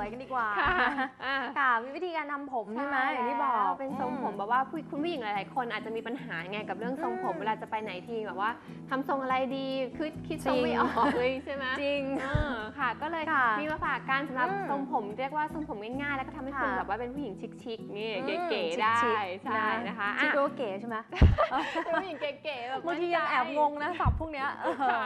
วยกันดีกว่าค่ะอ่า ค่ะมีวิธีการทำผมใช่ไหมอย่างที่บอกแล้วเป็นทรงผมอืแบบว่าผู้คุณผู้หญิงหลาย ๆ คนอาจจะมีปัญหาไงกับเรื่องทรงผมอืม เวลาจะไปไหนทีแบบว่าทำทรงอะไรดีคือคิดทรงจริงไม่ออกเลยใช่ไหมจริง เออค่ะ ก็เลยค่ะมีมาฝากกันสำหรับอืมทรงผมเรียกว่าทรงผมง่าย ๆ แล้วก็ทำให้คุณค่ะ แบบว่าเป็นผู้หญิงชิค ๆ นี่อืมเก๋ชิๆได้คใช่นะคะชิอะโกเก๋ใช่ไหมเป็นผู้หญิงเก๋ๆแบบบางทียังแอบงงนะศัพท์พวกเนี้ยเออ ค่ะ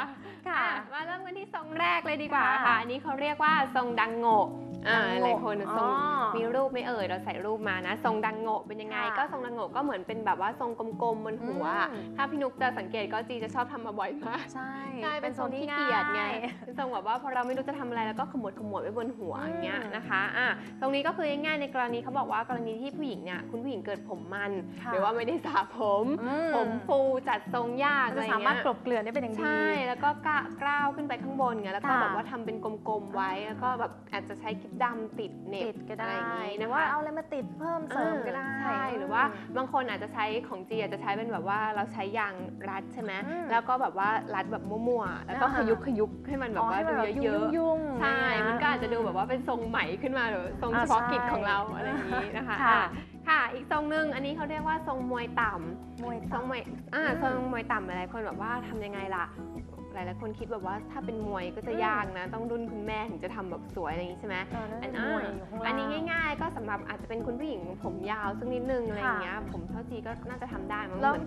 ค่ะอะมาเริ่มกันที่ทรงแรกเลยดีกว่าค่ะ ค่ะอันนี้เขาเรียกว่าทรงดังโงะอ่าดังโงะหลายคนทรงอ๋อมีรูปไม่เอ่ยเราใส่รูปมานะ ทรงดังโงะเป็นยังไงค่ะก็ทรงดังโงะก็เหมือนเป็นแบบว่าทรงกลมๆบนหัวอืมถ้าพี่นุกจะสังเกตก็จีจะชอบทำมาบ่อยมากใช่ใช่เป็นทรงที่ง่าเกียจไงเป็นทรงแบบว่าพอเราไม่รู้จะทำอะไรแล้วก็ขมวดขมวดไว้บนหัวอืมอย่างเงี้ยนะคะอะตรงนี้ก็คือง่ายๆในกรณีเขาบอกว่ากรณีที่ผู้หญิงเนี่ยคุณผู้หญิงเกิดผมมันค่ะหรือว่าไม่ได้สระผมอืผมฟูจัดทรงยากมันอะไรจะเงี้ยสามารถกลบเกลื่อนได้เป็นอย่างดีใช่แล้วก็กะกล้าวขึ้นไปข้างบนไงแล้วก็ค่ะแบบว่าทำเป็นกลมๆไว้แล้วก็แบบอาจจะใช้กิ๊บดำติดเหน็บติดก็ได้อะไรอย่างงี้หรือนะคะว่าเอาอะไรมาติดเพิ่มเสริมก็ได้ใช่หรือว่าบางคนอาจจะใช้ของจีอาจจะใช้เป็นแบบว่าเราใช้ยางรัดใช่ไหมอืมแล้วก็แบบว่ารัดแบบมั่วๆแล้วก็อ่าขยุกขยุกให้มันแบบว่าให้มันดูแบบเยอะยุ่งๆๆใช่ะมันก็อาจจะดูแบบว่าเป็นทรงใหม่ขึ้นมาหรือทรงอ่าเฉพาะใช่กิจของเราอะไรอย่างนี้นะคะค่ะอะค่ะ อีกทรงหนึ่งอันนี้เขาเรียกว่าทรงมวยต่ำมวยทรงมวยอ่าอืมทรงมวยต่ำหลายๆคนแบบว่าทำยังไงล่ะ หลายๆคนคิดแบบว่าถ้าเป็นมวยก็จะอืมยากนะ ต้องรุ่นคุณแม่ถึงจะทำแบบสวยอะไรอย่างนี้ใช่ไหมเออนั่นอันเป็นมวยอยู่ข้างล่างอันนี้ง่าย ๆ ก็สำหรับอาจจะเป็นคุณผู้หญิงผมยาวสักนิดนึงอะไรอย่างเงี้ยผมเท่าทีก็น่าจะทำได้มั้งแล้วเหมือน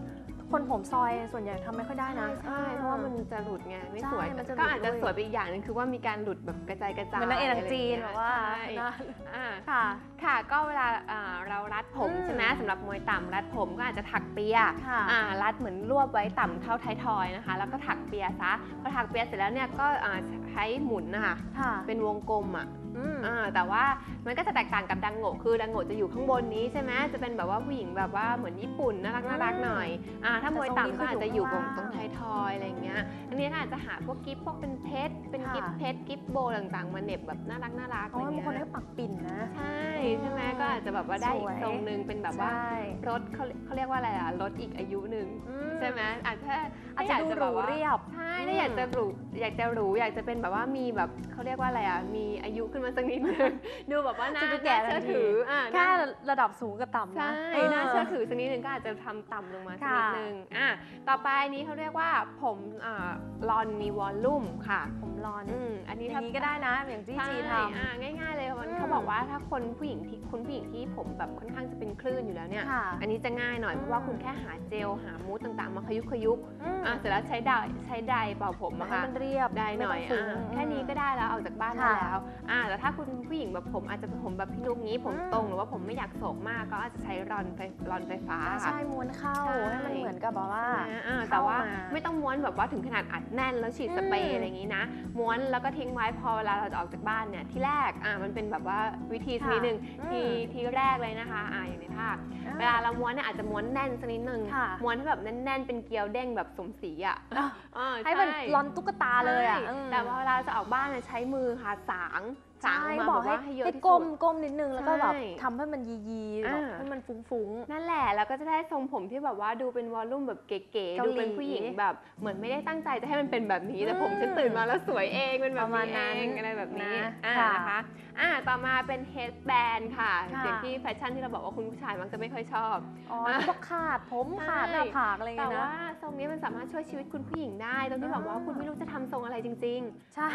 คนผมซอยส่วนใหญ่ทำไม่ค่อยได้นะใช่เพราะว่ามันจะหลุดไงไม่สวยใช่มันจะหลุดก็อาจจะด้วยสวยไปอีกอย่างหนึงคือว่ามีการหลุดแบบกระจายกระจายเหมือนนางเอกหนังจีนอะไรแบอย่บว่าใช่นะอ่าค่ะค่ะ ก็เวลาอ่าเรารัดผมอืมใช่ไหมสำหรับมวยต่ำรัดผมก็อาจจะถักเปียค่ะอ่ารัดเหมือนรวบไว้ต่ำเท่าท้ายทอยนะคะ แล้วก็ถักเปียซะพอถักเปียเสร็จแล้วเนี่ยก็อ่าใช้หมุนนะคะค่ะเป็นวงกลมอะ อืมอ่าแต่ว่ามันก็จะแตกต่างกับดังโงะคือดังโงะจะอยู่ข้างบนนี้ใช่ไหมจะเป็นแบบว่าผู้หญิงแบบว่าเหมือนญี่ปุ่นน่ารักน่ารักหน่อยอ่าถ้ามวยต่ำก็อาจจะอยู่ตรงตรงท้ายทอยอะไรอย่างเงี้ยอันนี้ก็อาจจะหาพวกกิฟพวกเป็นเพชรเป็นกิฟเพชรกิฟโบต่างๆมาเหน็บแบบน่ารักน่ารักเพอะไรราะว่าบางเงี้คนยก็ปักปิ่นนะใช่ใช่ไหมก็อาจจะแบบว่าได้อีสกวยทรงหนึ่งเป็นแบบว่าใช่รถเขาเขาเรียกว่าอะไรอะรถอีกอายุหนึ่งอืใช่ไหมอาจจะ อาจจะดูหรูเรียบ ใช่อืมถ้าอยากจะหรูอยากจะหรูอยากจะเป็นแบบว่ามีแบบเขาเรียกว่าอะไรอะ มีอายุขึ้นมาสักนิดนึง ดูแบบว่าน่าจะดูแก่น่าเชื่อทันทีถืออ่าแค่น่าระดับสูงกับต่ำนะใช่เออ น่าเชื่อถือสักนิดนึงก็อาจจะทำต่ำลงมาสักนิดค่ะ นึงอะต่อไปอันนี้เขาเรียกว่าผมอ่าลอนมีวอลลุ่มค่ะ ผมรอนอืมอันนี้อถ้าย่างนี้ก็ได้นะ อย่างที่ใช่จีทำอ่าง่ายๆเลยมันอืมเขาบอกว่าถ้าคนผู้หญิงที่คุณผู้หญิงที่ผมแบบค่อนข้างจะเป็นคลื่นอยู่แล้วเนี่ยค่ะ อันนี้จะง่ายหน่อยเพราะว่าอืมคุณแค่หาเจลหามูสต่างๆ มาขยุกขยุกอืมอะเสร็จแล้วใช้ไดร์ใช้ไดร์เป่าผมมาอะให้ค่ะ มันเรียบได้หน่อยไม่ต้งอะฟุ้ง แค่นี้ก็ได้แล้วออกจากบ้านได้ค่ะแล้วอะแต่ถ้าคุณผู้หญิงแบบผมอาจจะเป็นผมแบบพี่นุกงี้ผมอืม ตรงหรือว่าผมไม่อยากโศกมากก็อาจจะใช้รอนไฟรอนไฟฟ้าอ่าค่ะใช่ม้วนเข้าใช่ ให้มันเหมือนกับแบบว่า นะอ่าแต่ว่าเข้ามาไม่ต้องม้วนแบบว่าถึงขนาดอัดแน่นแล้วฉีดสเปรอืย์มอะไรอย่างนี้นะ ม้วนแล้วก็ทิ้งไว้พอเวลาเราจะออกจากบ้านเนี่ยที่แรกอ่ามันเป็นแบบว่าวิธีชนิดหนึ่งอืมทีทีแรกเลยนะคะอ่าอย่างในภาพ เวลาเราม้วนเนี่ยอาจจะม้วนแน่นสักนิดนึงค่ะ ม้วนให้แบบแน่นๆเป็นเกลียวเด้งแบบสมศรีอะอะเออให้มันช่รอนตุ๊กตาเลยอะใช่อืมแต่ว่าเวลาจะออกบ้านเนี่ยใช้มือค่ะสางสางใช่ออกมาบอกแบบให้ว่าให้เยอะให้ที่ก้สุมดก้มนิดนึงแล้วก็แบบใช่ทำให้มันยียีๆแบบอ่าให้มันฟุ้งนั่นแหละแล้วก็จะได้ทรงผมที่แบบว่าดูเป็นวอลลุ่มแบบเก๋ๆเกาหลีดูเป็นผู้หญิงแบบเหมือนไม่ได้ตั้งใจจะให้มันเป็นแบบนี้ แต่อืมผมฉันตื่นมาแล้วสวยเองเป็นแบปบระมาณนี้นั้นเองอะไรแบบนี้นะอ่าค่ะนะคะอ่าต่อมาเป็นเฮดแบนค่ะค่ะอย่างที่แฟชั่นที่เราบอกว่าคุณผู้ชายมักจะไม่ค่อยชอบๆอ๋ออะพวกขาดผมขาดใช่หน้าผากอะไรแต่เงี้ยว่านะทรงนี้มันสามารถช่วยชีวิตคุณผู้หญิงได้ตรงที่แบบว่าอ่าคุณไม่รู้จะทำทรงอะไรจริง ๆ ใช่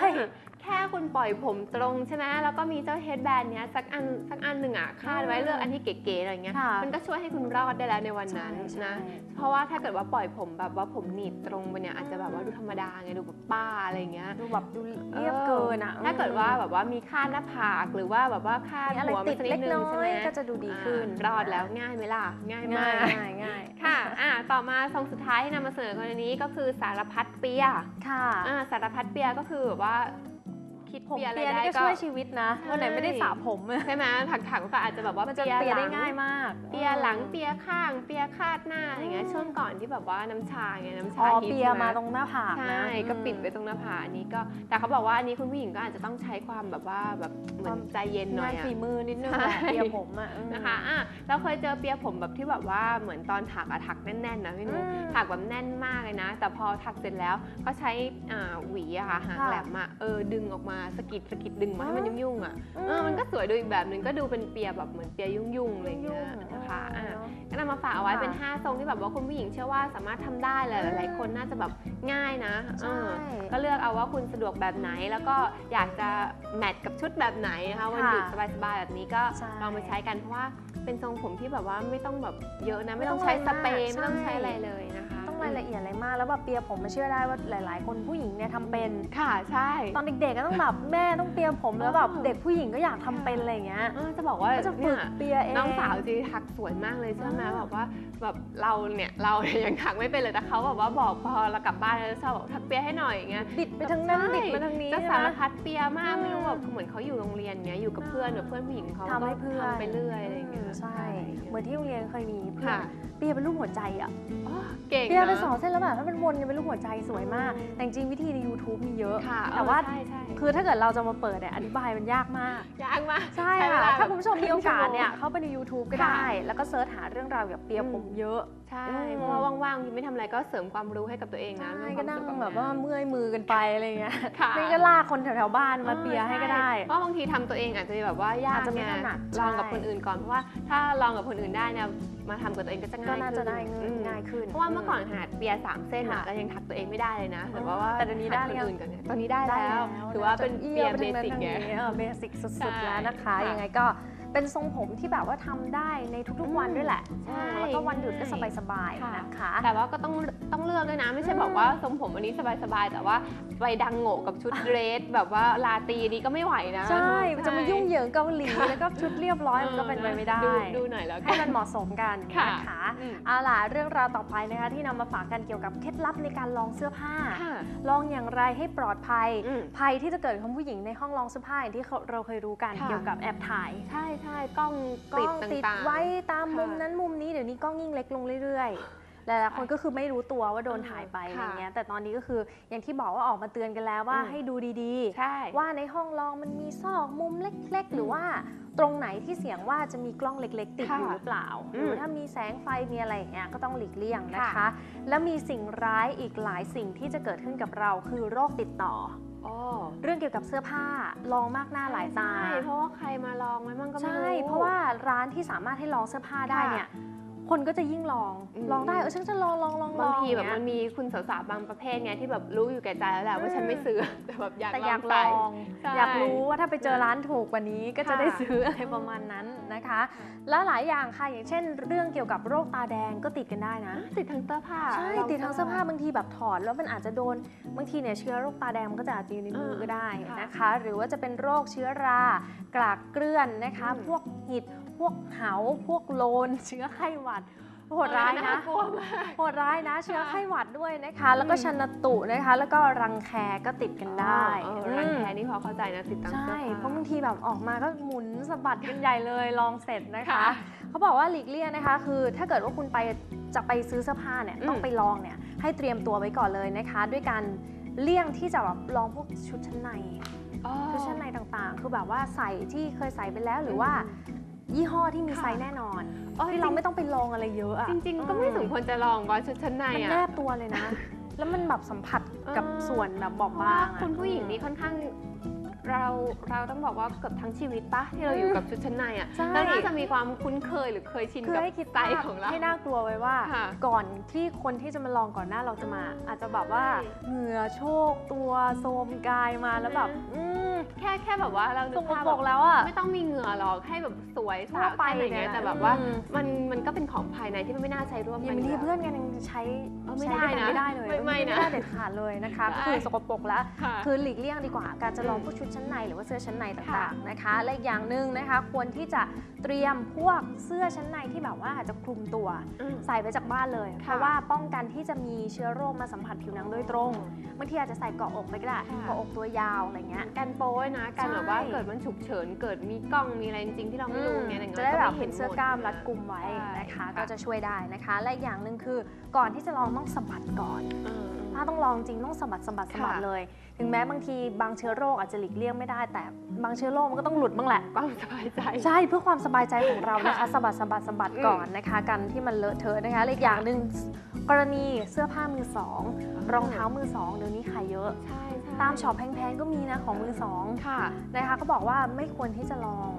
แค่คุณปล่อยผมตรงใช่ไหมแล้วก็มีเจ้าเฮดแบนเนี้ยสักอันสักอันหนึ่งอะคาดไว้อืมเลือกอันที่เก๋ๆอะไรเงี้ยค่ะมันก็ช่วยให้คุณรอดได้แล้วในวันนั้นใช่นะใช่เพราะว่าถ้าเกิดว่าปล่อยผมแบบว่าผมหนีบตรงไปเนี่ยอาจจะแบบว่าดูธรรมดาไงดูแบบป้าอะไรเงี้ยดูแบบดูเรียบเกินอะถ้าเกิดว่าแบบว่ามีคาดหน้าผากหรือว่าแบบว่าคาดมีอะไรหัวติมาดสักนิเล็ดกนึน้งอใช่ไหมยก็จะดูดีขึ้นอ่ารอดแล้วง่ายไหมล่ะง่ายมาง่ายกง่ายง่ายค่ะอะต่อมาทรงสุดท้ายที่นำมาเสนอคนนี้ก็คือสารพัดเปียค่ะอ่าสารพัดเปียก็คือแบบว่า คิดผมเปียอะไรเปียได้นี่ก็ก็ช่วยชีวิตนะใช่วันไหนไม่ได้สระผมอะใช่ไหมถักๆก็อาจจะแบบว่ามันจะเปียหลัได้ง่ายมาก เปียหลังเปียข้าง เปียคาดหน้าอะไรเงี้ยอืมช่วงก่อนที่แบบว่าน้ำชาไงน้ำอ๋ชาอฮิตเปียใช่ไหมาตรงหน้าผากใช่นะก็ปิดไว้ตรงหน้าผากอันนี้ก็แต่เขาบอกว่าอันนี้คุณผู้หญิงก็อาจจะต้องใช้ความแบบว่าแบบเหมือนใจเย็นหน่งาอนยอะฝีมือนิดนึงใช่แหละเปียผมอะอืมนะคะอะเราเคยเจอเปียผมแบบที่แบบว่าเหมือนตอนถักอะถักแน่นๆนะพี่นุ๊กอืมถักแบบแน่นมากเลยนะ แต่พอถักเสร็จแล้วก็ใช้อ่าหวีอะค่ะหางค่ะแหลมอะเออดึงออกมาสะกิดสะกิดดึงมาให้มันอ๋อยุ่งๆอะอืมเออมันก็สวยดูอีกแบบหนึงก็ดูเป็นเปียแบบเหมือนเปียยุ่งๆอะไรอย่างเงี้ยนะคะอะก็นำมาฝากเอาไว้ค่ะเป็น 5 ทรงที่แบบว่าคุณผู้หญิงเชื่อว่าสามารถทำได้แหละหลายๆคนน่าจะแบบง่ายนะใช่เออก็เลือกเอาว่าคุณสะดวกแบบไหน แล้วก็อยากจะแมทกับชุดแบบไหนนะคะวันหยุดสบายๆแบบนี้ก็ใช่ลองไปใช้กันเพราะว่าเป็นทรงผมที่แบบว่าไม่ต้องแบบเยอะนะไม่ไม่ต้ต้อองงใช้สเปรย์ใช่ไม่ต้องใช้อะไรเลยนะคะต้อง รายละเอียดอะไรมาก แล้วแบบเปียผมมาเชื่อได้ว่าหลาย ๆ คนผู้หญิงเนี่ยทำเป็น ค่ะใช่ ตอนเด็กๆก็ต้องแบบแม่ต้องเปียผมแล้วแบบอ๋อเด็กผู้หญิงก็อยากทำเป็นอะไรอย่างเงี้ยเออจะบอกว่าก็จะฝึเนี่กยเปียเองน้องสาวจีทักสวยมากเลยใช่ไหมอ่าแบบว่าแบบเราเนี่ยเราเนี่ยยังทักไม่เป็นเลยแต่เขาแบบว่าบอกพอเรากลับบ้านแล้วชอบบอกทักเปียให้หน่อยอย่างเงี้ยบิดไปทางนั้นใช่บิดมาทางนี้จะใช่สารไหมพัดเปียมากอืมไม่รู้แบบเหมือนเขาอยู่โรงเรียนเงี้ยอยู่กับเพื่อนแบบเพื่อนผู้หญิงเขาทำให้เพื่อนทำไปเรื่อยอะไรอย่างเงี้ยใช่ เหมือนที่โรงเรียนเคยมีเพื่อนค่ะเปียเป็นรูปหัวใจอะอ๋อเก่งเปียเป็นนะสองเส้นแล้วแบบถ้าเป็นวนกันเป็นรูปหัวใจสวยมาก แต่จริงๆวิธีใน YouTube มีเยอะค่ะแต่ว่าเออใช่ใช่คือถ้าเกิดเราจะมาเปิดเนี่ยอธิบายมันยากมากยากมากใช่ใช้เวค่ะลาถ้าคุณผู้ชมมีโอกาสเนี่ยครึ่งชั่วโมงเข้าไปใน YouTube ก็ค่ะได้ แล้วก็เซิร์ชหาเรื่องราวเกี่ยวกับเปียผมเยอะ ใช่อืมเพราะว่าว่างๆไม่ทำอะไรก็เสริมความรู้ให้กับตัวเองนะใช่เรื่องก็นั่งความสุขแบบว่าเมื่อยมือกันไปอะไรเงี้ยค่ะไม่ก็ลากคนแถวๆบ้านมาเปียให้ก็ได้ เพราะบางทีทำตัวเองอาจจะแบบว่ายากอาจจะไม่ไงถนัดลองกับใช่คนอื่นก่อนเพราะว่าถ้าลองกับคนอื่นได้เนี่ยมาทำกับตัวเองก็จะก็ง่ายน่าขึ้จะได้อืมง่ายขึ้น เพราะว่าเมื่อก่อนขนาดเปียร์สามเส้นอะค่ะเรายังถักตัวเองไม่ได้เลยนะแต่ว่าว่าแต่เดี๋ยวนี้ได้หัหรือยังคนอื่นก่อนเนี่ยตอนนี้ได้ได้แล้วแล้วถือว่าเป็นจะเปียร์ไปเบทางนั้นสิกทางไงนี้เออเบสิกสุดใช่ๆแล้วนะคะค่ะยังไงก็ เป็นทรงผมที่แบบว่าทำได้ในทุกๆวันด้วยแหละใช่แล้วก็วันหยุดก็ใช่สบายค่ะๆนะคะ แต่ว่าก็ต้องต้องเลือกด้วยนะ ไม่ใช่อืมบอกว่าทรงผมวันนี้สบายๆแต่ว่าไปดังโง่กับชุดเดรส แบบว่าลาตรีนี้ก็ไม่ไหวนะใช่ มันจะมายุ่งเหยิงเกาหลีค่ะแล้วก็ชุดเรียบร้อยมันก็เป็นไปไม่ได้ดูหน่อยแล้วกัให้นมันเหมาะสมกันค่ะนะคะอืมเอาล่ะเรื่องราวต่อไปนะคะที่นำมาฝากกันเกี่ยวกับเคล็ดลับในการลองเสื้อผ้าค่ะลองอย่างไรให้ปลอดภัยอืมภัยที่จะเกิดกับผู้หญิงในห้องลองเสื้อผ้าอย่างที่เราเคยรู้กันค่ะเกี่ยวกับแอบถ่ายใช่ใช่กล้องกติล้ดองต่างๆติดไว้ตามมุมค่ะนั้นมุมนี้เดี๋ยวนี้กล้องยิ่งเล็กลงเรื่อยๆหลายๆคนก็คือไม่รู้ตัวว่าโดนถ่ายไปอะไรค่ะเงี้ยแต่ตอนนี้ก็คืออย่างที่บอกว่าออกมาเตือนกันแล้วว่าอืมให้ดูดีใช่ๆว่าในห้องลองมันมีซอกมุมเล็ก ๆ หรือว่าตรงไหนที่เสี่ยงว่าจะมีกล้องเล็ก ๆ ติดค่ะอยู่หรือเปล่าอืหมรือถ้ามีแสงไฟมีอะไรอย่างเงี้ยก็ต้องหลีกเลี่ยงนะคะค่ะและมีสิ่งร้ายอีกหลายสิ่งที่จะเกิดขึ้นกับเราคือโรคติดต่ออ๋อ เรื่องเกี่ยวกับเสื้อผ้าลองมากหน้าหลายตาใช่เพราะว่าใครมาลองไว้มั่งก็ไม่ใช่รู้เพราะว่าร้านที่สามารถให้ลองเสื้อผ้าได้ค่ะเนี่ย คนก็จะยิ่งลองอืม ลองได้เออฉันจะลองลองลองบางทีลอแบบอย่มันเงี้ยมีคุณสาวๆบางประเภทไงที่แบบรู้อยู่แก่ใจแล้วแหละว่าฉันไม่ซื้อ แต่แบบอยากแต่ลอยาองกลใส่อง ใช่อยากรู้ว่าถ้าไปเจอร้านถูกกว่านี้ก็จะค่ะได้ซื้ออะไรประมาณนั้นนะคะแล้วหลายอย่างค่ะอย่างเช่น เรื่องเกี่ยวกับโรคตาแดงก็ติดกันได้นะ ติดทั้งเสื้อผ้าใช่ลติดทั้งเสื้อผ้าบางทีแบบถอดแล้วมันอาจจะโดนบางทีเนี่ยเชื้อโรคตาแดงมันก็จะอาจจะอยู่ในมือก็ได้ค่ะนะคะ หรือว่าจะเป็นโรคเชื้อรากลากเกลื่อนนะคะอืมพวกหิดพ วกเหาพวกโลน เชื้อไข้หวัดโหดร้ายนะกลัวมากโหดร้ายนะเชื้อไข้หวัดด้วยนะคะ แล้วก็ชันตุนะคะ แล้วก็รังแคก็ติดกันได้เออรังแคนี่พอเข้าใจนะติดตั้งใช่เสื้อผ้าเพราะบางทีแบบออกมาก็หมุนสะบัดกันใหญ่เลยลองเสร็จนะคะค่ะเขาบอกว่าหลีกเลี่ยงนะคะ คือถ้าเกิดว่าคุณไปจะไปซื้อเสื้อผ้าเนี่ยอืมต้องไปลองเนี่ยให้เตรียมตัวไว้ก่อนเลยนะคะ ด้วยการเลี่ยงที่จะแบบลองพวกชุดชั้นในอ๋อชุดชั้นในต่างๆ คือแบบว่าใส่ที่เคยใส่ไปแล้วหรือว่า ยี่ห้อที่มีค่ะไซส์แน่นอนอ๋อที่เราไม่ต้องไปลองอะไรเยอะอะจริง ๆ ก็ไม่สมควรจะลองว่าชุดชั้นในมันอะแนบตัวเลยนะ แล้วมันแบบสัมผัสกับเออ ส่วนแบบบอบเพราะว่าบางอะ คุณผู้หญิงนี่ค่อนข้าง เราเราต้องบอกว่าเกือบทั้งชีวิตปะที่เราอยู่กับชุดชั้นในอะใช่เราน่าจะมีความคุ้นเคยหรือเคยชินคือกับให้คิดไซภาพส์ของเรา ให้น่ากลัวไว้ว่า ค่ะก่อนที่คนที่จะมาลองก่อนหน้าเราจะมา อาจจะแบบว่าใช่ เหงื่อโชกตัวโทรมกายมาแล้วแบบอือืมแค่แค่แบบว่าเราสนึกกภาพปรแบกบแล้วอะ ไม่ต้องมีเหงื่อหรอกให้แบบสวยทั่สาววไปแค่ไหนเนี่เงี้ยยแต่แบบว่าอืม มันมันก็เป็นของภายในที่มันไม่น่าใช้ร่วมอกั ย่างนบางทียู่แล้วเพื่อนกันยังใช้เออไม่ใช้ได้ด้วยกันะไม่ได้เลยไม่ไม่นะไม่ได้เด็ดขาดเลยนะคะใช่ก็คือสกปรกแล้ว ค่ะ คือหลีกเลี่ยงดีกว่าการจะลองอืมพวกชุดชั้นในหรือว่าเสื้อชั้นในค่ะต่างๆนะคะและอีกอย่างหนึ่งนะคะ ควรที่จะเตรียมพวกเสื้อชั้นในที่แบบว่าอาจจะคลุมตัวอืมใส่ไปจากบ้านเลยค่ะเพราะว่าป้องกันที่จะมีเชื้อโรคมาสัมผัสผิวหนังโดยตรงบางทีอาจจะใส่เกาะอกไปก็ได้ค่ะเกาะอกตัวยาวอะไรเงี้ยกันโป้ยนะกันแบบว่าใช่เกิดมันฉุกเฉินเกิดมีกล้องมีอะไรจริงๆที่เราไม่รู้เงี้ยอย่างจะน้อยได้ก็แบบไม่เห็นเสื้อกล้ามรัดกุมไว้ใช่นะคะค่ะก็จะช่วยได้นะคะ และอีกอย่างหนึ่งคือก่อนที่จะลองต้องสะบัดก่อน เออถ้าต้องลองจริงต้องสะบัดสะบัดสะบัดค่ะเลย ถึงแม้บางทีบางเชื้อโรคอาจจะหลีกเลี่ยงไม่ได้ แต่บางเชื้อโรคมันก็ต้องหลุดบ้างแหละ ความสบายใจ ใช่เพื่อความสบายใจของเรานะคะค่ะสะบัดสะบัดสะบัดอืมก่อนนะคะกันที่มันเลอะเทอะนะคะและอีกอย่างหนึ่งกรณีเสื้อผ้ามือสอง รองเท้ามือสองเดี๋ยวนี้ขายเยอะใช่ใช่ตามช็อปแพงๆก็มีนะของมือสองค่ะนะคะเขาบอกว่าไม่ควรที่จะลอง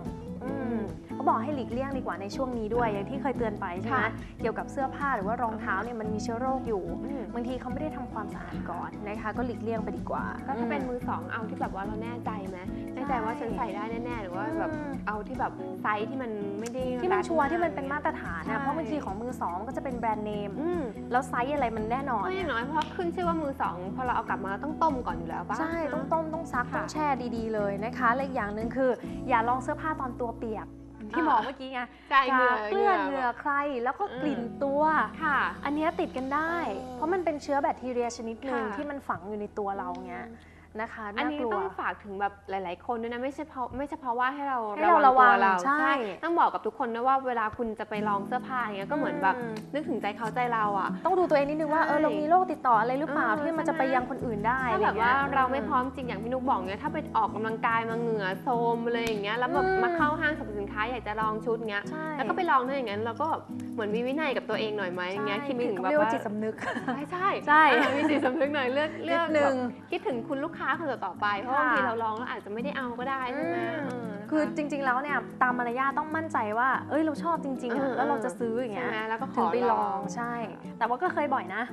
อืมเขาบอกให้หลีกเลี่ยงดีกว่าในช่วงนี้ด้วย อย่างที่เคยเตือนไปใช่ไหมค่ะเกี่ยวกับเสื้อผ้าหรือว่ารองเท้าเนี่ยมันมีเชื้อโรคอยู่อืมบางทีเขาไม่ได้ทำความสะอาดก่อนนะคะ ก็หลีกเลี่ยงไปดีกว่า ก็ถ้าเป็นมือสองเอาที่แบบว่าเราแน่ใจไหมแน่ใจว่าฉันใส่ได้แน่ๆหรือว่าแบบอืมเอาที่แบบไซส์ที่มันไม่ได้ที่มันรัดชัวร์ากที่มันเป็นมาตรฐานใช่นะเพราะบางทีของมือสองมันก็จะเป็นแบรนด์เนมอืมแล้วไซส์อะไรมันแน่นอนก็อย่างน้อยเพราะขึ้นชื่อว่ามือสองพอเราเอากลับมาเราต้องต้มก่อนอยู่แล้วป่ะใช่ต้องต้มต้องซักค่ะต้องแช่ดีๆเลยนะคะและอีกอย่างหนึ่งคือ อย่าลองเสื้อผ้าตอนตัวเปียก ที่อ่าบอกเมื่อกี้ไงใช่เหงื่จะอเกลื่อนเหงื่อใครแล้วก็อืมกลิ่นตัวค่ะ อันเนี้ยติดกันได้เออเพราะมันเป็นเชื้อแบคทีเรียชนิดหนึ่งค่ะที่มันฝังอยู่ในตัวเราเงี้ย นะคะอันน่านี้กลัวต้องฝากถึงแบบหลาย ๆ คนด้วยนะไม่ใช่เพราะไม่เฉพาะว่าให้เราให้เราระวังตัวเราใช่ต้องบอกกับทุกคนนะว่าเวลาคุณจะไปลองเสื้อผ้าอย่างเงี้ยก็เหมือนแบบอืมนึกถึงใจเขาใจเราอะต้องดูตัวเองนิดนึงว่าใช่เออเรามีโรคติดต่ออะไรหรือเปล่าเออที่มันจะใช่ไปไหมยังคนอื่นได้ถ้าอะไรแบบเงี้ว่ายเราไม่พร้อมจริงอย่างพี่นุกบอกเนี่ยถ้าไปออกกำลังกายมาเหงื่อโซมเลยอย่างเงี้ยแล้วแบบอืมมาเข้าห้างสรรพสินค้าอยากจะลองชุดเงี้ยใช่แล้วก็ไปลองถ้าอย่างนั้นเราก็แบบเหมือนมีวินัยกับตัวเองหน่อยไหมอย่างเงี้ยคิดถึงเขาแบบเรียกว่าว่าจิตสำนึกใช่ใช่ใช่เออมีจิตสำนึกหน่อยเลือกเลือกนิดนึงแบบคิดถึงคุณลูกค้าคนต่อๆไป เพราะบางค่ะทีเราลองแล้วอาจจะไม่ได้เอาก็ได้ใช่ไหมอืมเนะคะคือจริง ๆ แล้วเนี่ยตามมารยาทต้องมั่นใจว่า เอ้ยเราชอบจริงๆเออะอแล้วเราจะซื้ออย่างใช่เงี้ยไหมแล้วก็ขถึงอไปลลอองงใช่ แต่ว่าก็เคยบ่อยนะ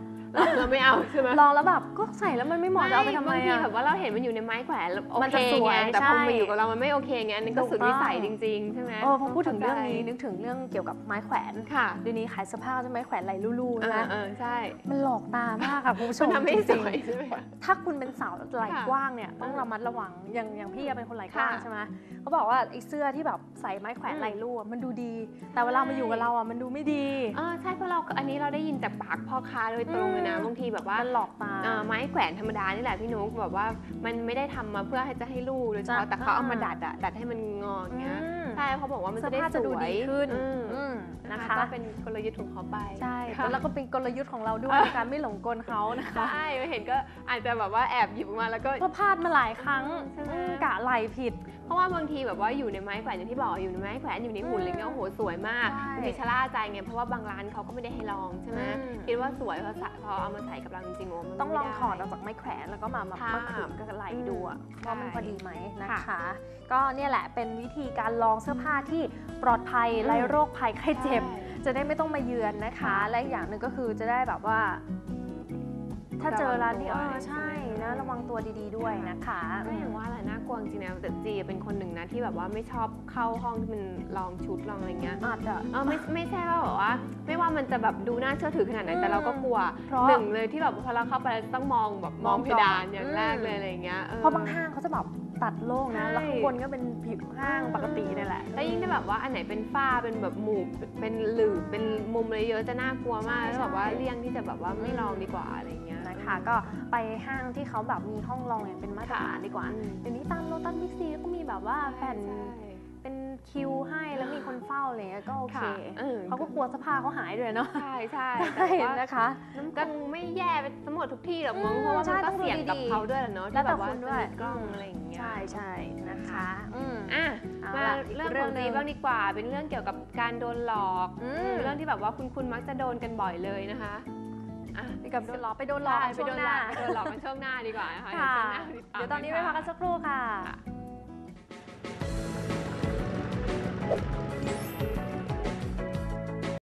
เราไม่เอาใช่ไหมลองแล้วแบบก็ใส่แล้วมันไม่เหมาะจะเอาไปทำไมบางทีอะ แบบว่าเราเห็นมันอยู่ในไม้แขวนแล้วโอมันเคจะสวยไงแต่พอใช่มาอยู่กับเรามันไม่โอเคไงอันนี้ก็ถูกสุดวิสัยต้องจริง ๆ ใช่ไหมเออพอพูดถึงเรื่องนี้ข้าใจนึกถึงเรื่องเกี่ยวกับไม้แขวนค่ะเดี๋ยวนี้ขายเสื้อผ้าใช่ไหมแขวนไหลลู่ๆเออนะเออใช่มันหลอกตามากค่ะคุณผู้ชมันมทำให้จสริงวยใช่ไหมคะๆถ้าคุณเป็นสาวไหล่ค่ะกว้างเนี่ยต้องเออระมัดระวังอย่างอย่างพี่อะเป็นคนไหล่กว้างค่ะใช่ไหมเขาบอกว่าไอ้เสื้อที่แบบใส่ไม้แขวนอืม ไหลลู่อะมันดูดี แต่เวลามาอยู่กับเราอะมันดูไม่ดี เออใช่เพราะเราอันนี้เราได้ยินจากปากพ่อค้าโดยตรงเลยนะอืมบางทีแบบว่ามันหลอกตาเอ่อไม้แขวนธรรมดานี่แหละพี่นุ๊กแบบว่ามันไม่ได้ทำมาเพื่อให้จะให้ลูกโดยเฉพาะจ้ะแต่เขาเอามาอ่าดัดอะดัดให้มันงออย่างเงี้ยอืมใช่เขาบอกว่ามันเสื้จะอได้ผ้าสจะดูวยดีขึ้นอืมอืมนะนะคะคะก็เป็นกลยุทธ์ของเขาไปใช่ค่ะแล้วก็เป็นกลยุทธ์ของเราด้วยในการไม่หลงกลเขานะคะใช่เห็นก็อาจจะแบบว่าแอบหยิบออกมาแล้วก็ก็พลาดมาหลายครั้งใช่ไหมอืมกะไหลผิดเพ ราะว่าบางทีแบบว่าอยู่ในไม้แขวนอย่างที่บอกอยู่ในไม้แขวนอยู่ในหุ่นอะไรเงี้ยโอ้โหสวยมากใช่บางทีชะล่าใจไงเพราะว่าบางร้านเขาก็ไม่ได้ให้ลองใช่ไหมอืมคิดว่าสวยพอสะพอเอามาใส่กับเราจริงๆโอ้มันต้องลองไม่ไถอดออกจากไม้แขวนแล้วก็มามาค่ะมาขึงกับไหลดูอะอืมว่ามันใช่พอดีไหมนะค่ะคะ ก็เนี่ยแหละเป็นวิธีการลองเสื้อผ้าที่ปลอดภัยอืมไร้โรคภัยไข้เจ็บใช่จะได้ไม่ต้องมาเยือนนะคะค่ะและอีกอย่างหนึ่งก็คือจะได้แบบว่า ถ้าเจอร้านนี้เอระวังตัวอใช่ใช่ไหมนะระวังตัวดีๆด้วยนะคะก็อย่างว่าแหละน่ากลัวจริงๆนะแต่จีเป็นคนหนึ่งนะที่แบบว่าไม่ชอบเข้าห้องที่มันลองชุดลองอะไรเงี้ยอาจจะเออไม่ไม่ใช่ว่าแบบว่า ไม่ว่ามันจะแบบดูน่าเชื่อถือขนาดไหนอืมแต่เราก็กลัวเพราะหนึ่งเลยที่แบบพอเราเข้าไปต้องมองแบบมองมองเพก่อนดานอย่างอืมแรกเลยอะไรอย่างเงี้ยออเพราะบางห้างเขาจะแบบตัดโล่งนะใช่แล้วข้างบนก็เป็นผิวห้างปกตินี่แหละ แล้วยิ่งถ้าแบบว่าอันไหนเป็นฝ้า เป็นแบบหมู่เป็นหลืบเป็นมุมอะไรเยอะจะน่ากลัวมากใช่แล้วแบบว่าใช่เลี่ยงที่จะแบบว่าไม่ลองดีกว่าอะไรอย่างเงี้ยนะ คะก็ไปห้างที่เขาแบบมีห้องลองอย่างเป็นมาตรฐานดีกว่าอืมเดี๋ยวนี้ตามโลตัสบิ๊กซีก็มีแบบว่าแผ่นใช่เป็นคิวให้แล้วมีคนเฝ้าอะไรเงี้ยก็โอเคค่ะเออเขาก็กลัวเสภาเขาหายด้วยเนาะใช่ใช่ใช่แต่ว่านะคะน้ำก็ไม่แย่ไปทั้งหมดทุกที่หรอกมั้งอืมเพราะว่าใช่มันต้ก็องดูเสี่ยงกับดีๆเขาด้วยแหละเนาะแล้วที่แต่แบบว่าคุณด้วยจะมีกล้องอะไรอย่างเงี้ยใช่ใช่นะคะอืมอะเอามาล่ะเรื่องอีกของหจีนึ่งบ้างดีกว่า เป็นเรื่องเกี่ยวกับการโดนหลอกอืมเรื่องที่แบบว่าคุณคุณมักจะโดนกันบ่อยเลยนะคะ อะไปกับโดนหลอกไปโดนหลอกใช่ช่วงไปโดนหหลน้าอกไปโดนหลอกกันช่วงหน้าดีกว่านะคะค่ะช่วงหน้าติตามเดี๋ยวตอนนี้ไปะคะพักกันสักครู่ค่ะค่ะ